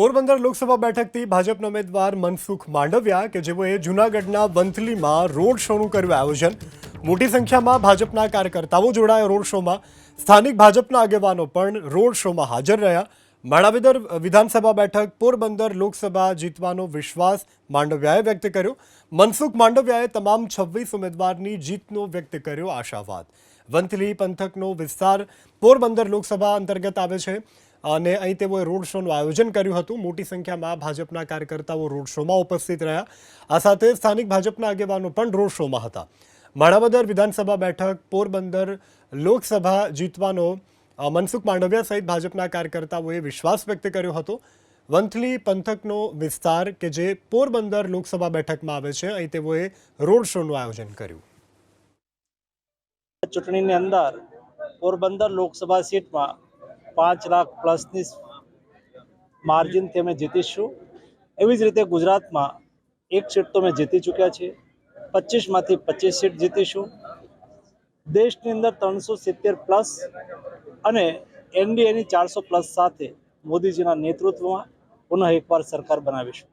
પોરબંદર લોકસભા બેઠકથી ભાજપના ઉમેદવાર મનસુખ માંડવિયા કે જેઓએ જૂનાગઢના વંથલીમાં રોડ શોનું કર્યું આયોજન. મોટી સંખ્યામાં ભાજપના કાર્યકર્તાઓ જોડાયા રોડ શોમાં. સ્થાનિક ભાજપના આગેવાનો પણ રોડ શોમાં હાજર રહ્યા. માણાવદર વિધાનસભા બેઠક પોરબંદર લોકસભા જીતવાનો વિશ્વાસ માંડવિયાએ વ્યક્ત કર્યો. મનસુખ માંડવિયાએ તમામ છવ્વીસ ઉમેદવારની જીતનો વ્યક્ત કર્યો આશાવાદ. વંથલી પંથકનો વિસ્તાર પોરબંદર લોકસભા અંતર્ગત આવે છે અને અહીં તેઓએ રોડ શોનું આયોજન કર્યું હતું. મોટી સંખ્યામાં ભાજપના કાર્યકર્તાઓ રોડ શોમાં ઉપસ્થિત રહ્યા. આ સાથે સ્થાનિક ભાજપના આગેવાનો પણ રોડ શોમાં હતા. માણાવદર વિધાનસભા બેઠક પોરબંદર લોકસભા જીતવાનો મનસુખ માંડવિયા સહિત ભાજપના કાર્યકર્તાઓએ વિશ્વાસ વ્યક્ત કર્યો હતો. વંથલી પંથકનો વિસ્તાર કે જે પોરબંદર લોકસભા બેઠકમાં આવે છે, અહીં તેઓએ રોડ શોનું આયોજન કર્યું. ચૂંટણીની અંદર પોરબંદર લોકસભા સીટમાં પાંચ લાખ પ્લસની માર્જિનથી અમે જીતીશું. એવી જ રીતે ગુજરાતમાં એક સીટ તો અમે જીતી ચૂક્યા છીએ. પચીસમાંથી પચીસ સીટ જીતીશું. દેશની અંદર ત્રણસો સિત્તેર પ્લસ અને એનડીએની ચારસો પ્લસ સાથે મોદીજીના નેતૃત્વમાં પુનઃ એકવાર સરકાર બનાવીશું.